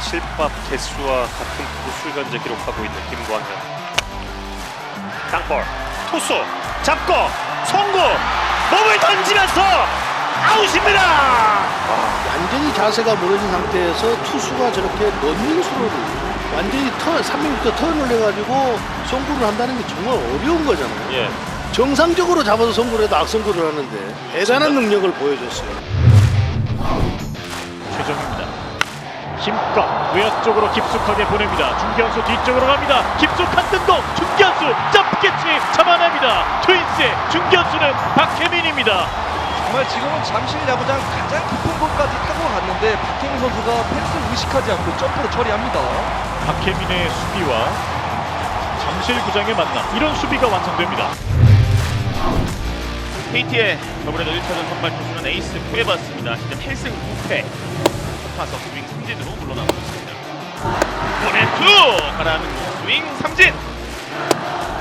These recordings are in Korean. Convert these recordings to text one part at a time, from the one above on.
실밥 개수와 같은 투수 현재 기록하고 있는 김광현. 땅볼 투수 잡고 송구 몸을 던지면서 아웃입니다. 완전히 자세가 무너진 상태에서 투수가 저렇게 런닝스로를 완전히 턴 300m 턴을 해가지고 송구를 한다는 게 정말 어려운 거잖아요. 예. 정상적으로 잡아서 송구를 해도 악송구를 하는데 대단한 능력을 보여줬어요. 최정입니다. 힘껏 외야 쪽으로 깊숙하게 보냅니다. 중견수 뒤쪽으로 갑니다. 깊숙한 등동 중견수 점프캐치 잡아냅니다. 트윈스의 중견수는 박혜민입니다. 정말 지금은 잠실 야구장 가장 깊은 곳까지 타고 갔는데 박혜민 선수가 펜스를 의식하지 않고 점프로 처리합니다. 박혜민의 수비와 잠실 구장의 만남 이런 수비가 완성됩니다. KT의 더블헤더 1차전 선발 투수는 에이스 구에바스입니다. 시즌 8승 9패. 타석 스윙 삼진으로 물러나고 있습니다. 원앤투 가라앉는 공 스윙 삼진.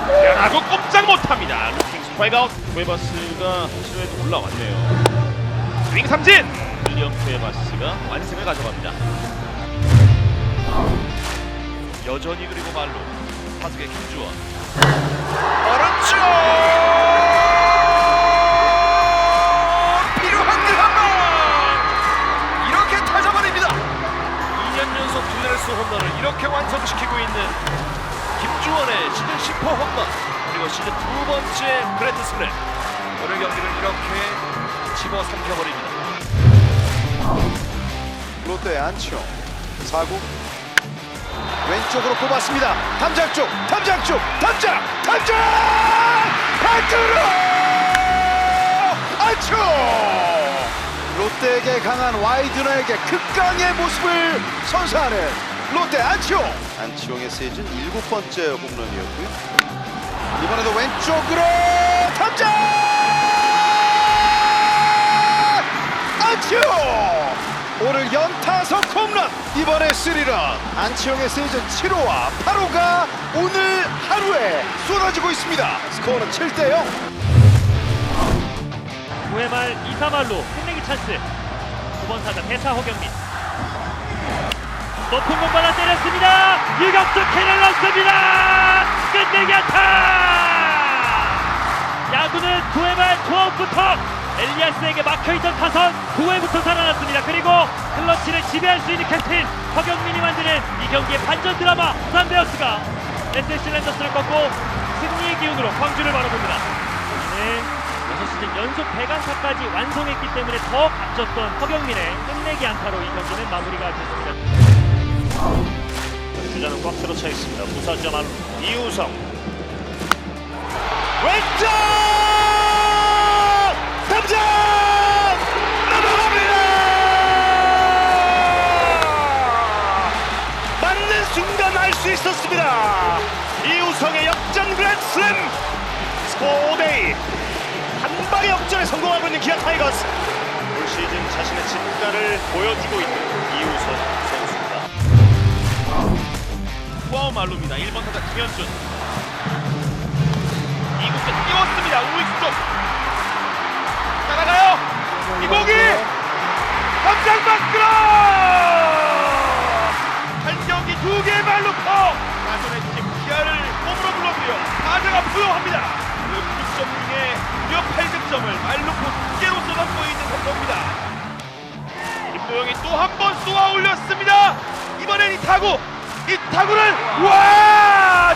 변하고 꼼짝 못합니다. 루킹 스트라이크 아웃. 구에바스가 실루엣 올라왔네요. 스윙 삼진. 윌리엄 구에바스가 완승을 가져갑니다. 여전히 그리고 말로 타석의 김주원. 오른쪽 10호 홈런 그리고 시즌 두 번째 그랜드 슬램 오늘 경기를 이렇게 집어 삼켜버립니다. 롯데 안치홍 사구. 왼쪽으로 뽑았습니다. 탐장 쪽 탐장 쪽 탐장 탐장! 안쪽으로! 안치홍! 롯데에게 강한 와이드너에게 극강의 모습을 선사하는 롯데 안치홍. 안치홍의 시즌 일곱 번째 홈런이었고요 이번에도 왼쪽으로 탐장 안치홍 오늘 연타석 홈런 이번에 스리런. 안치홍의 시즌 7호와 8호가 오늘 하루에 쏟아지고 있습니다. 스코어는 7대0 9회 말 2, 3할로 끝내기 찬스. 9번 타자 대사 허경민 높은 공 받아 때렸습니다 유격수 캐를 넣습니다 끝내기 안타 야구는 9회 말 초업부터 엘리아스에게 막혀있던 타선 9회부터 살아났습니다 그리고 클러치를 지배할 수 있는 캡틴 허경민이 만드는 이 경기의 반전 드라마 부산 베어스가 SSC 랜더스를 꺾고 승리의 기운으로 광주를 바라봅니다 네. 6시즌 연속 100안타까지 완성했기 때문에 더 값졌던 허경민의 끝내기 안타로 이 경기는 마무리가 됐습니다. 주자는 꽉 들어차 있습니다. 부사점 안 이우성 왼쪽 탐장 넘어갑니다. 맞는 순간 알 수 있었습니다. 이우성의 역전 그랜드슬램 스코어 5대2 한 방의 역전에 성공하고 있는 기아 타이거스 올 시즌 자신의 진가를 보여주고 있는 1번 타자 김현준. 이국에 띄웠습니다. 우익수. 쪽 따라가요. 이공이! 깜짝 밖으로 한 경기 두 개의 말루퍼! 나전의 팀 기아를 홈으로 불러들여 타자가 부여합니다. 그 9점 중에 무려 8득점을 말루퍼 두 개로 쏟아고 있는 선수입니다. 김도영이 또 한 번 쏘아 올렸습니다. 이번엔 이 타구 이 타구를 와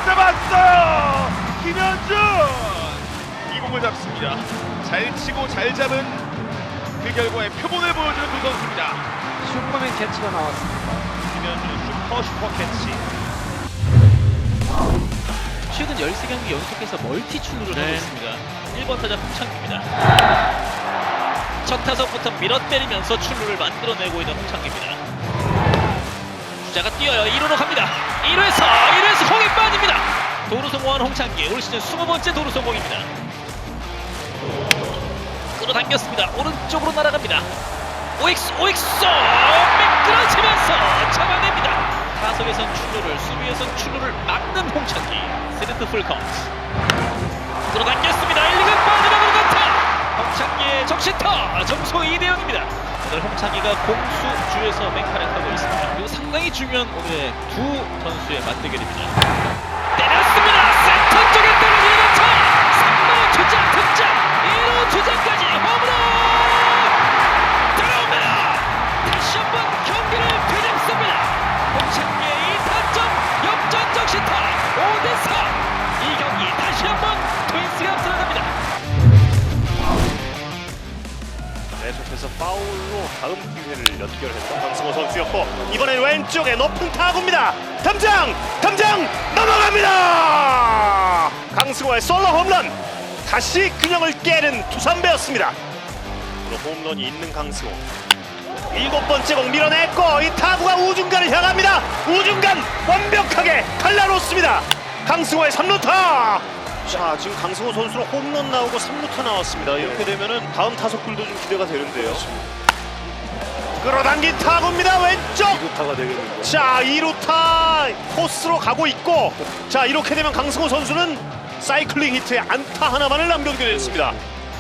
잡았어요 김현준 이 공을 잡습니다 잘 치고 잘 잡은 그 결과의 표본을 보여주는 두 선수입니다 슈퍼맨 캐치가 나왔습니다. 김현준 슈퍼 슈퍼 캐치 최근 13경기 연속해서 멀티 출루를 하고 있습니다. 1번 타자 홍창기입니다. 첫 타석부터 밀어 때리면서 출루를 만들어내고 있는 홍창기입니다. 주자가 뛰어요. 1루로 갑니다. 1루에서 1루에서 공이 빠집니다. 성공한 홍창기 올 시즌 20번째 도루 성공입니다. 끌어당겼습니다. 오른쪽으로 날아갑니다. 오익수 오익수 미끄러지면서 잡아냅니다. 타석에선 출루를 수비에선 출루를 막는 홍창기 세르트 풀카운트 끌어당겼습니다 1군 빠져나가는 안타 홍창기의 적시타 점수 2대 0입니다 오늘 홍창기가 공수주에서 맹판을 타고 있습니다. 그리고 상당히 중요한 오늘의 두 선수의 맞대결입니다. 주자까지 홈런 들어옵니다. 다시 한번 경기를 뒤집습니다. 홍창기의 2타점 역전적 시타 5대4 이 경기 다시 한번 트윈스가 앞서나갑니다. 계속해서 파울로 다음 기회를 연결했던 강승호 선수였고 이번엔 왼쪽에 높은 타구입니다. 담장! 담장! 넘어갑니다! 강승호의 솔로 홈런! 다시 균형을 깨는 두산배였습니다. 홈런이 있는 강승호. 일곱 번째 공 밀어냈고 이 타구가 우중간을 향합니다. 우중간 완벽하게 갈라놓습니다. 강승호의 3루타. 자 지금 강승호 선수는 홈런 나오고 3루타 나왔습니다. 이렇게 되면은 다음 타석들도 좀 기대가 되는데요. 끌어당긴 타구입니다. 왼쪽. 2루타가 되겠는데. 자 2루타 코스로 가고 있고 자 이렇게 되면 강승호 선수는 사이클링 히트에 안타 하나만을 남겨두게 됐습니다.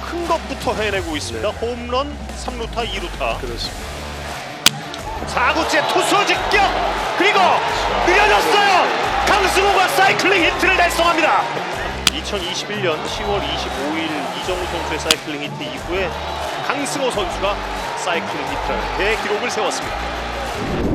큰 것부터 해내고 있습니다. 홈런 3루타 2루타. 그렇습니다. 4구째 투수 직격 그리고 느려졌어요 강승호가 사이클링 히트를 달성합니다 2021년 10월 25일 이정우 선수의 사이클링 히트 이후에 강승호 선수가 사이클링 히트 대기록을 세웠습니다